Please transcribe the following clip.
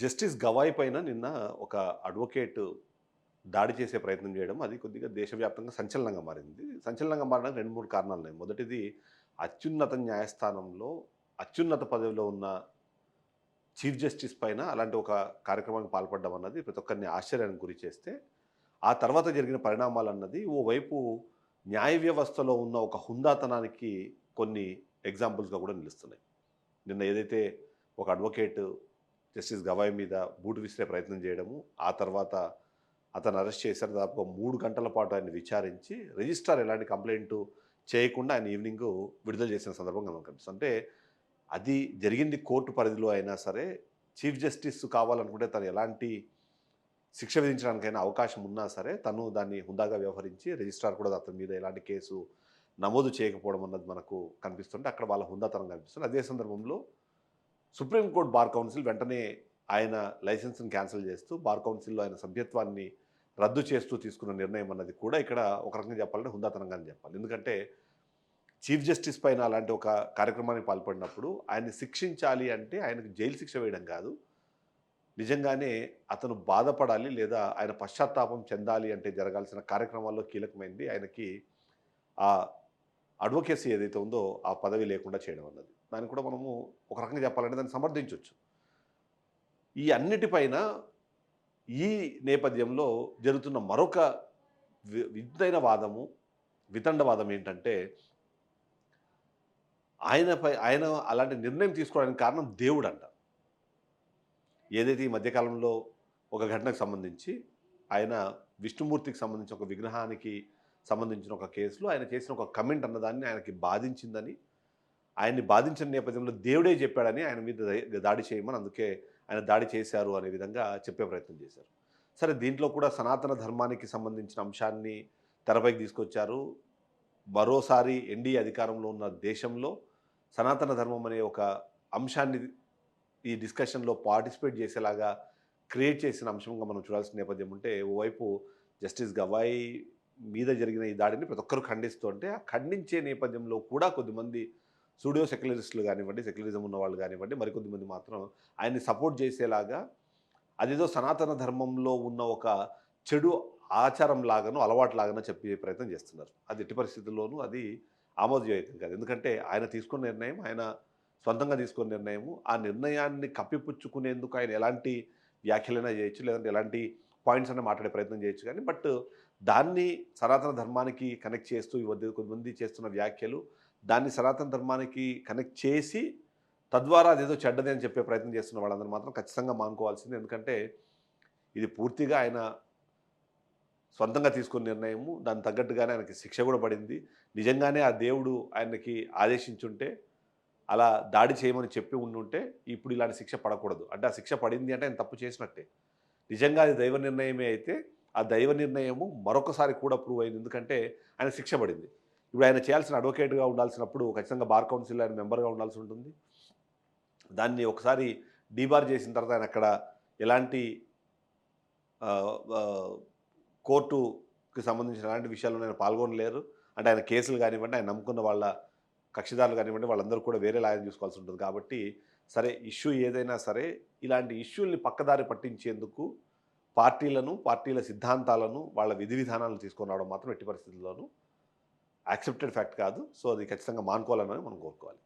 Justice Gavai పైన నిన్న ఒక అడ్వకేట్ దాడి చేసే ప్రయత్నం చేయడం అది కొద్దిగా దేశవ్యాప్తంగా సంచలనంగా మారింది. సంచలనంగా మారడానికి రెండు మూడు కారణాలు ఉన్నాయి. మొదటిది అత్యున్నత న్యాయస్థానంలో అత్యున్నత పదవిలో ఉన్న చీఫ్ జస్టిస్ పైన అలాంటి ఒక కార్యక్రమానికి పాల్పడడం అన్నది ప్రతి ఒక్కరిని ఆశ్చర్యానికి గురి చేస్తే ఆ తర్వాత జరిగిన పరిణామాలు అన్నది ఓవైపు న్యాయ వ్యవస్థలో ఉన్న ఒక హుందాతనానికి కొన్ని ఎగ్జాంపుల్స్గా కూడా నిలుస్తున్నాయి. నిన్న ఏదైతే ఒక అడ్వకేట్ జస్టిస్ గవాయి మీద బూటు విసిరే ప్రయత్నం చేయడము ఆ తర్వాత అతను అరెస్ట్ చేశారు. దాదాపు మూడు గంటల పాటు ఆయన విచారించి రిజిస్ట్రార్ ఎలాంటి కంప్లైంట్ చేయకుండా ఆయన ఈవినింగ్ విడుదల చేసిన సందర్భంగా మనకు కనిపిస్తుంది అంటే అది జరిగింది కోర్టు పరిధిలో అయినా సరే చీఫ్ జస్టిస్ కావాలనుకుంటే తను ఎలాంటి శిక్ష విధించడానికైనా అవకాశం ఉన్నా సరే తను దాన్ని హుందాగా వ్యవహరించి రిజిస్ట్రార్ కూడా అతని మీద ఎలాంటి కేసు నమోదు చేయకపోవడం అన్నది మనకు కనిపిస్తుంటే అక్కడ వాళ్ళ హుందాతనం కనిపిస్తుంది. అదే సందర్భంలో సుప్రీంకోర్టు బార్ కౌన్సిల్ వెంటనే ఆయన లైసెన్స్ని క్యాన్సిల్ చేస్తూ బార్ కౌన్సిల్లో ఆయన సభ్యత్వాన్ని రద్దు చేస్తూ తీసుకున్న నిర్ణయం అన్నది కూడా ఇక్కడ ఒక రకంగా చెప్పాలంటే హుందాతనంగానే చెప్పాలి. ఎందుకంటే చీఫ్ జస్టిస్ పైన అలాంటి ఒక కార్యక్రమానికి పాల్పడినప్పుడు ఆయన్ని శిక్షించాలి అంటే ఆయనకు జైలు శిక్ష వేయడం కాదు. నిజంగానే అతను బాధపడాలి లేదా ఆయన పశ్చాత్తాపం చెందాలి అంటే జరగాల్సిన కార్యక్రమాల్లో కీలకమైంది. ఆయనకి ఆ అడ్వకేసీ ఏదైతే ఉందో ఆ పదవి లేకుండా చేయడం అన్నది. దాన్ని కూడా మనము ఒక రకంగా చెప్పాలంటే దాన్ని సమర్థించవచ్చు. ఈ అన్నిటిపైన ఈ నేపథ్యంలో జరుగుతున్న మరొక వి- వింతైన వాదము వితండవాదం ఏంటంటే ఆయనపై ఆయన అలాంటి నిర్ణయం తీసుకోవడానికి కారణం దేవుడు అంట ఏదైతే ఈ మధ్యకాలంలో ఒక ఘటనకు సంబంధించి ఆయన విష్ణుమూర్తికి సంబంధించిన ఒక విగ్రహానికి సంబంధించిన ఒక కేసులో ఆయన చేసిన ఒక కమెంట్ అన్నదాన్ని ఆయనకి బాధించిందని ఆయన్ని బాధించిన నేపథ్యంలో దేవుడే చెప్పాడని ఆయన మీద దాడి చేయమని అందుకే ఆయన దాడి చేశారు అనే విధంగా చెప్పే ప్రయత్నం చేశారు. సరే దీంట్లో కూడా సనాతన ధర్మానికి సంబంధించిన అంశాన్ని తెరపైకి తీసుకొచ్చారు. మరోసారి ఎన్డీఏ అధికారంలో ఉన్న దేశంలో సనాతన ధర్మం అనే ఒక అంశాన్ని ఈ డిస్కషన్లో పార్టిసిపేట్ చేసేలాగా క్రియేట్ చేసిన అంశంగా మనం చూడాల్సిన నేపథ్యం ఉంటే ఓవైపు జస్టిస్ గవాయి మీద జరిగిన ఈ దాడిని ప్రతి ఒక్కరు ఖండిస్తూ అంటే ఆ ఖండించే నేపథ్యంలో కూడా కొద్దిమంది స్టూడియో సెక్యులరిస్టులు కానివ్వండి సెక్యులరిజం ఉన్నవాళ్ళు కానివ్వండి మరికొద్దిమంది మాత్రం ఆయన్ని సపోర్ట్ చేసేలాగా అదేదో సనాతన ధర్మంలో ఉన్న ఒక చెడు ఆచారం లాగానో అలవాటు లాగానో చెప్పే ప్రయత్నం చేస్తున్నారు. అది ఎట్టి పరిస్థితుల్లోనూ అది ఆమోదయోగ్యం కాదు. ఎందుకంటే ఆయన తీసుకున్న నిర్ణయం ఆయన సొంతంగా తీసుకున్న నిర్ణయము ఆ నిర్ణయాన్ని కప్పిపుచ్చుకునేందుకు ఆయన ఎలాంటి వ్యాఖ్యలైనా చేయొచ్చు లేదంటే ఎలాంటి పాయింట్స్ అయినా మాట్లాడే ప్రయత్నం చేయొచ్చు కానీ బట్ దాన్ని సనాతన ధర్మానికి కనెక్ట్ చేస్తూ ఈ వద్ద కొంతమంది చేస్తున్న వ్యాఖ్యలు దాన్ని సనాతన ధర్మానికి కనెక్ట్ చేసి తద్వారా అదేదో చెడ్డది అని చెప్పే ప్రయత్నం చేస్తున్న వాళ్ళందరూ మాత్రం ఖచ్చితంగా మానుకోవాల్సింది. ఎందుకంటే ఇది పూర్తిగా ఆయన సొంతంగా తీసుకున్న నిర్ణయము. దానికి తగ్గట్టుగానే ఆయనకి శిక్ష కూడా పడింది. నిజంగానే ఆ దేవుడు ఆయనకి ఆదేశించుంటే అలా దాడి చేయమని చెప్పి ఉండుంటే ఇప్పుడు ఇలాంటి శిక్ష పడకూడదు. అంటే ఆ శిక్ష పడింది అంటే ఆయన తప్పు చేసినట్టే. నిజంగా అది దైవ నిర్ణయమే అయితే ఆ దైవ నిర్ణయము మరొకసారి కూడా ప్రూవ్ అయింది. ఎందుకంటే ఆయన శిక్ష పడింది ఇప్పుడు ఆయన చేయాల్సిన అడ్వకేట్గా ఉండాల్సినప్పుడు ఖచ్చితంగా బార్ కౌన్సిల్ ఆయన మెంబర్గా ఉండాల్సి ఉంటుంది. దాన్ని ఒకసారి డీబార్ చేసిన తర్వాత ఆయన అక్కడ ఎలాంటి కోర్టుకి సంబంధించిన ఎలాంటి విషయాల్లో ఆయన పాల్గొనలేరు. అంటే ఆయన కేసులు కానివ్వండి ఆయన నమ్ముకున్న వాళ్ళ కక్షిదారులు కానివ్వండి వాళ్ళందరూ కూడా వేరే లాయర్ చూసుకోవాల్సి ఉంటుంది. కాబట్టి సరే ఇష్యూ ఏదైనా సరే ఇలాంటి ఇష్యూల్ని పక్కదారి పట్టించేందుకు పార్టీలను పార్టీల సిద్ధాంతాలను వాళ్ళ విధి విధానాలను తీసుకొని రావడం మాత్రం ఎట్టి పరిస్థితుల్లోనూ యాక్సెప్టెడ్ ఫ్యాక్ట్ కాదు. సో అది ఖచ్చితంగా మానుకోవాలని మనం కోరుకోవాలి.